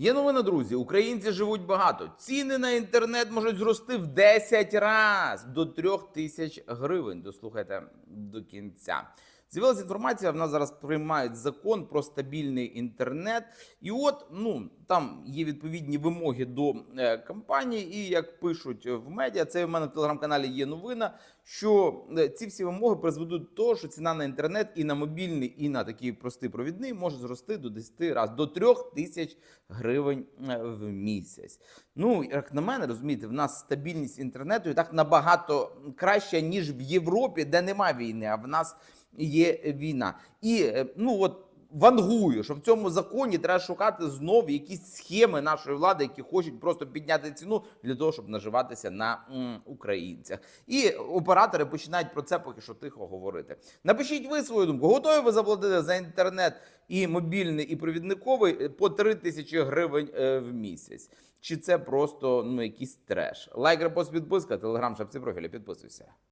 Є новина, друзі. Українці живуть багато. Ціни на інтернет можуть зрости в 10 разів до 3 тисяч гривень. Дослухайте до кінця. З'явилася інформація. В нас зараз приймають закон про стабільний інтернет. І от ну там є відповідні вимоги до е, компаній. І як пишуть в медіа, це в мене в телеграм-каналі є новина, що е, ці всі вимоги призведуть до того, що ціна на інтернет і на мобільний, і на такий простий провідний може зрости до 10 разів, до 3 тисяч гривень е, в місяць. Ну, як на мене, розумієте, в нас стабільність інтернету і так набагато краща, ніж в Європі, де немає війни, а в нас є війна. І е, ну от. Вангую, що в цьому законі треба шукати знову якісь схеми нашої влади, які хочуть просто підняти ціну для того, щоб наживатися на м, українцях. І оператори починають про це поки що тихо говорити. Напишіть ви свою думку. Готові ви заплатити за інтернет і мобільний, і провідниковий е, по 3 тисячі гривень е, в місяць? Чи це просто ну якийсь треш? Лайк, репост, підписка, телеграм, шапці профілі. Підписуйся.